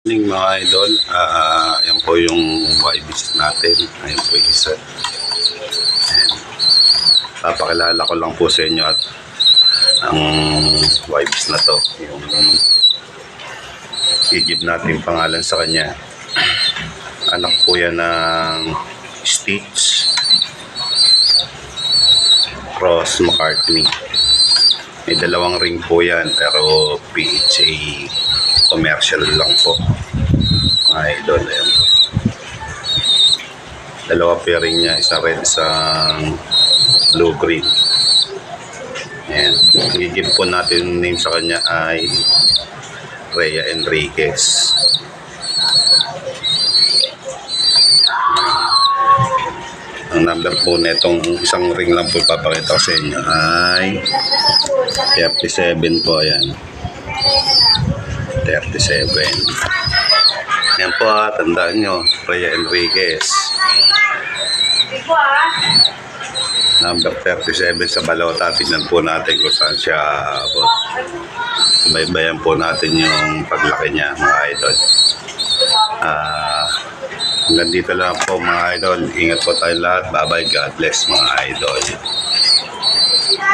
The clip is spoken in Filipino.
morning mga idol. Ah, yan po yung YBs natin. Ayan po yung isa. Ayan. Papakilala ko lang po sa inyo at ang YBs na to. Yung i-give natin pangalan sa kanya. Anak po yan ng Stitch Cross McCartney. May dalawang ring po yan pero PHA commercial lang po. Mga idol, ayan. Dalawa pairing niya, isa red, isang blue-green. Ayan. Gigib po natin name sa kanya ay Rhea Enriquez. Ang number po netong isang ring lang po ipapakita ko sa inyo ay 37 po ayan. 37. Yan po ha, tandaan nyo, Rhea Enriquez. Number 37 sa Balota. Tignan po natin kung saan siya abot. Baybayan po natin yung paglaki niya, mga idol. Ah, hanggang dito lang po mga idol. Ingat po tayo lahat. Bye-bye. God bless mga idol.